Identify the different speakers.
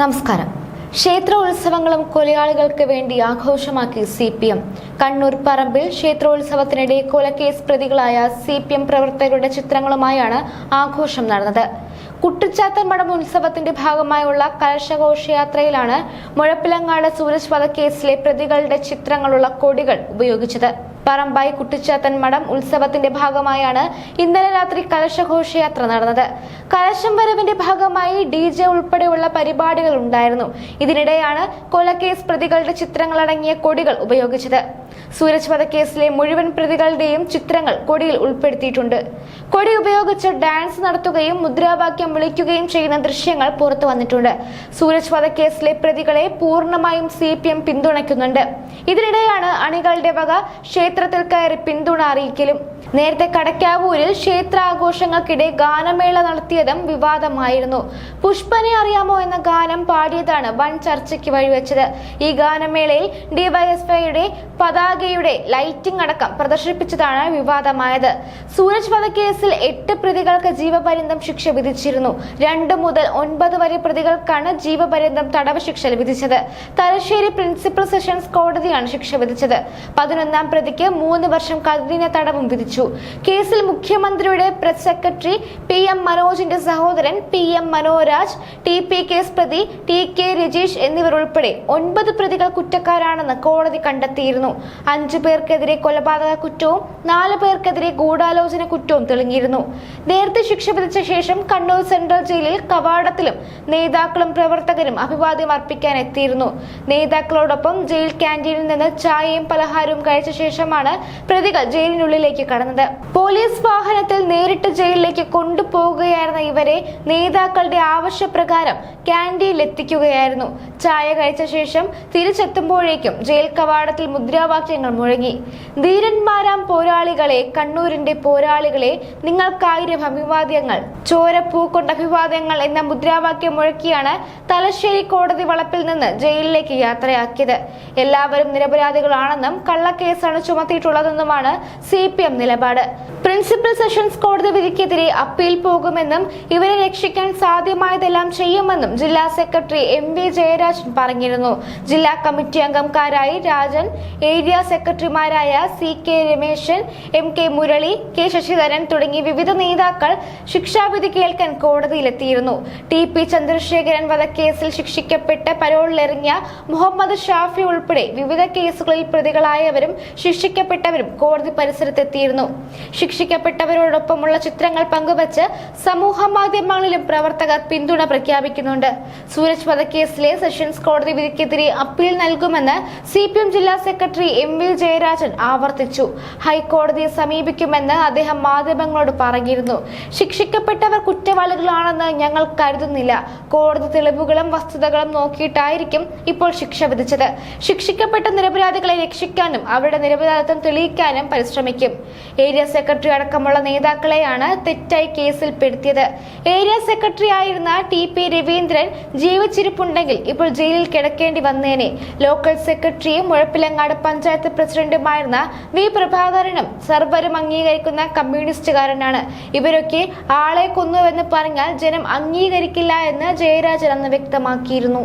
Speaker 1: നമസ്കാരം. ക്ഷേത്രോത്സവങ്ങളും കൊലയാളികൾക്ക് വേണ്ടി ആഘോഷമാക്കി സി പി എം. കണ്ണൂർ പറമ്പിൽ ക്ഷേത്രോത്സവത്തിനിടെ കൊലക്കേസ് പ്രതികളായ സി പി എം പ്രവർത്തകരുടെ ചിത്രങ്ങളുമായാണ് ആഘോഷം നടന്നത്. കുട്ടിച്ചാത്തൻ മഠം ഉത്സവത്തിന്റെ ഭാഗമായുള്ള കലശഘോഷയാത്രയിലാണ് മുഴപ്പിലങ്ങാട് സൂരജ് വധക്കേസിലെ പ്രതികളുടെ ചിത്രങ്ങളുള്ള കൊടികൾ ഉപയോഗിച്ചത്. പറമ്പായി കുട്ടിച്ചാത്തൻ മഠം ഉത്സവത്തിന്റെ ഭാഗമായാണ് ഇന്നലെ രാത്രി കലശഘോഷയാത്ര നടന്നത്. കലശം വരവിന്റെ ഭാഗമായി ഡി ജെ ഉൾപ്പെടെയുള്ള പരിപാടികൾ ഉണ്ടായിരുന്നു. ഇതിനിടെയാണ് കൊലക്കേസ് പ്രതികളുടെ ചിത്രങ്ങളടങ്ങിയ കൊടികൾ ഉപയോഗിച്ചത്. സൂരജ് വധക്കേസിലെ മുഴുവൻ പ്രതികളുടെയും ചിത്രങ്ങൾ കൊടിയിൽ ഉൾപ്പെടുത്തിയിട്ടുണ്ട്. കൊടി ഉപയോഗിച്ച് ഡാൻസ് നടത്തുകയും മുദ്രാവാക്യം വിളിക്കുകയും ചെയ്യുന്ന ദൃശ്യങ്ങൾ പുറത്തു വന്നിട്ടുണ്ട്. സൂരജ് വധക്കേസിലെ പ്രതികളെ പൂർണമായും സി പിന്തുണയ്ക്കുന്നുണ്ട്. ഇതിനിടെയാണ് അണികളുടെ വക ക്ഷേത്രത്തിൽ കയറി പിന്തുണ അറിയിക്കലും. നേരത്തെ കടക്കാവൂരിൽ ക്ഷേത്രാഘോഷങ്ങൾക്കിടെ ഗാനമേള നടത്തിയതും വിവാദമായിരുന്നു. പുഷ്പനെ അറിയാമോ എന്ന ഗാനം പാടിയതാണ് വൻ ചർച്ചയ്ക്ക് വഴിവെച്ചത്. ഈ ഗാനമേളയിൽ ഡിവൈഎസ്ഐയുടെ പതാകയുടെ ലൈറ്റിംഗ് അടക്കം പ്രദർശിപ്പിച്ചതാണ് വിവാദമായത്. സൂരജ് വധക്കേസിൽ എട്ട് പ്രതികൾക്ക് ജീവപര്യന്തം ശിക്ഷ വിധിച്ചിരുന്നു. രണ്ട് മുതൽ ഒൻപത് വരെ പ്രതികൾക്കാണ് ജീവപര്യന്തം തടവ് ശിക്ഷ വിധിച്ചത് തലശ്ശേരി പ്രിൻസിപ്പൽ സെഷൻസ് കോടതിയാണ് ശിക്ഷ വിധിച്ചത്. പതിനൊന്നാം പ്രതിക്ക് മൂന്ന് വർഷം കഠിന തടവും വിധിച്ചു. കേസിൽ മുഖ്യമന്ത്രിയുടെ പ്രസ് സെക്രട്ടറി പി എം മനോജിന്റെ സഹോദരൻ P M Manoraj T P case പ്രതി ടി കെ രജീഷ് എന്നിവർ ഉൾപ്പെടെ ഒൻപത് പ്രതികൾ കുറ്റക്കാരാണെന്ന് കോടതി കണ്ടെത്തിയിരുന്നു. അഞ്ചു പേർക്കെതിരെ കൊലപാതക കുറ്റവും നാല് പേർക്കെതിരെ ഗൂഢാലോചന കുറ്റവും തെളിഞ്ഞിരുന്നു. നേരത്തെ ശിക്ഷ വിധിച്ച ശേഷം കണ്ണൂർ സെൻട്രൽ ജയിലിൽ കവാടത്തിലും നേതാക്കളും പ്രവർത്തകരും അഭിവാദ്യം അർപ്പിക്കാൻ എത്തിയിരുന്നു. നേതാക്കളോടൊപ്പം ജയിൽ ക്യാന്റീനിൽ നിന്ന് ചായയും പലഹാരവും കഴിച്ച ശേഷമാണ് പ്രതികൾ ജയിലിനുള്ളിലേക്ക് കടന്നത്. പോലീസ് വാഹനത്തിൽ നേരിട്ട് ജയിലിലേക്ക് കൊണ്ടുപോകുകയായിരുന്ന ഇവരെ നേതാക്കളുടെ ആവശ്യപ്രകാരം ക്യാന്റീനിൽ എത്തിക്കുകയായിരുന്നു ചായ കഴിച്ച ശേഷം തിരിച്ചെത്തുമ്പോഴേക്കും ജയിൽ കവാടത്തിൽ മുദ്രാവാക്യങ്ങൾ മുഴങ്ങി. ധീരന്മാരാം പോരാളികളെ കണ്ണൂരിന്റെ പോരാളികളെ നിങ്ങൾക്കായിരം അഭിവാദ്യങ്ങൾ. കൊണ്ട് അഭിവാദ്യങ്ങൾ എന്ന മുദ്രാവാക്യം മുഴക്കിയാണ് തലശ്ശേരി കോടതി വളപ്പിൽ നിന്ന് ജയിലിലേക്ക് യാത്രയാക്കിയത്. എല്ലാവരും നിരപരാധികളാണെന്നും കള്ളക്കേസാണ് ചുമത്തിയിട്ടുള്ളതെന്നുമാണ് സി പി എം നിലപാട്. പ്രിൻസിപ്പൽ സെഷൻസ് കോടതി വിധിക്കെതിരെ അപ്പീൽ പോകുമെന്നും ഇവരെ രക്ഷിക്കാൻ സാധ്യമായതെല്ലാം ചെയ്യുമെന്നും ജില്ലാ സെക്രട്ടറി എം വി ജയരാജൻ പറഞ്ഞിരുന്നു. ജില്ലാ കമ്മിറ്റി അംഗംകാരായി രാജൻ ഏരിയ സെക്രട്ടറിമാരായ C K Rameshan M K Murali K Sasidharan തുടങ്ങി വിവിധ നേതാക്കൾ ശിക്ഷാവിധി കേൾക്കാൻ കോടതിയിലെത്തിയിരുന്നു. ടി പി ചന്ദ്രശേഖരൻ വധക്കേസിൽ ശിക്ഷിക്കപ്പെട്ട് പരോളിലിറങ്ങിയ മുഹമ്മദ് ഷാഫി ഉൾപ്പെടെ വിവിധ കേസുകളിൽ പ്രതികളായവരും ശിക്ഷിക്കപ്പെട്ടവരും കോടതി പരിസരത്തെത്തിയിരുന്നു. ശിക്ഷിക്കപ്പെട്ടവരോടൊപ്പമുള്ള ചിത്രങ്ങൾ പങ്കുവച്ച് സമൂഹ മാധ്യമങ്ങളിലും പ്രവർത്തകർ പിന്തുണ പ്രഖ്യാപിക്കുന്നുണ്ട്. സൂരജ് വധക്കേസിലെ സെഷൻസ് കോടതി വിധിക്കെതിരെ അപ്പീൽ നൽകുമെന്ന് സി പി എം ജില്ലാ സെക്രട്ടറി എം വി ജയരാജൻ ആവർത്തിച്ചു. ഹൈക്കോടതിയെ സമീപിക്കുമെന്ന് അദ്ദേഹം മാധ്യമങ്ങളോട് പറഞ്ഞിരുന്നു. ശിക്ഷിക്കപ്പെട്ടവർ കുറ്റവാളികളാണെന്ന് ഞങ്ങൾ കരുതുന്നില്ല. കോടതി തെളിവുകളും വസ്തുതകളും നോക്കിയിട്ടായിരിക്കും ഇപ്പോൾ ശിക്ഷ വിധിച്ചത്. ശിക്ഷിക്കപ്പെട്ട നിരപരാധികളെ രക്ഷിക്കാനും അവരുടെ നിരപരാധിത്വം തെളിയിക്കാനും പരിശ്രമിക്കും. ഏരിയ സെക്രട്ടറി അടക്കമുള്ള നേതാക്കളെയാണ് തെറ്റായി കേസിൽ പെടുത്തിയത് ഏരിയ സെക്രട്ടറി ആയിരുന്ന ടി പി രവീന്ദ്രൻ ജീവിച്ചിരിപ്പുണ്ടെങ്കിൽ ഇപ്പോൾ ജയിലിൽ കിടക്കേണ്ടി വന്നേനെ. ലോക്കൽ സെക്രട്ടറിയും മുഴപ്പിലങ്ങാട് പഞ്ചായത്ത് പ്രസിഡന്റുമായിരുന്ന വി പ്രഭാകരനും സർവരും അംഗീകരിക്കുന്ന കമ്മ്യൂണിസ്റ്റുകാരനാണ്. ഇവരൊക്കെ ആളെ കൊന്നുവെന്ന് പറഞ്ഞാൽ ജനം അംഗീകരിക്കില്ല എന്ന് ജയരാജൻ അന്ന് വ്യക്തമാക്കിയിരുന്നു.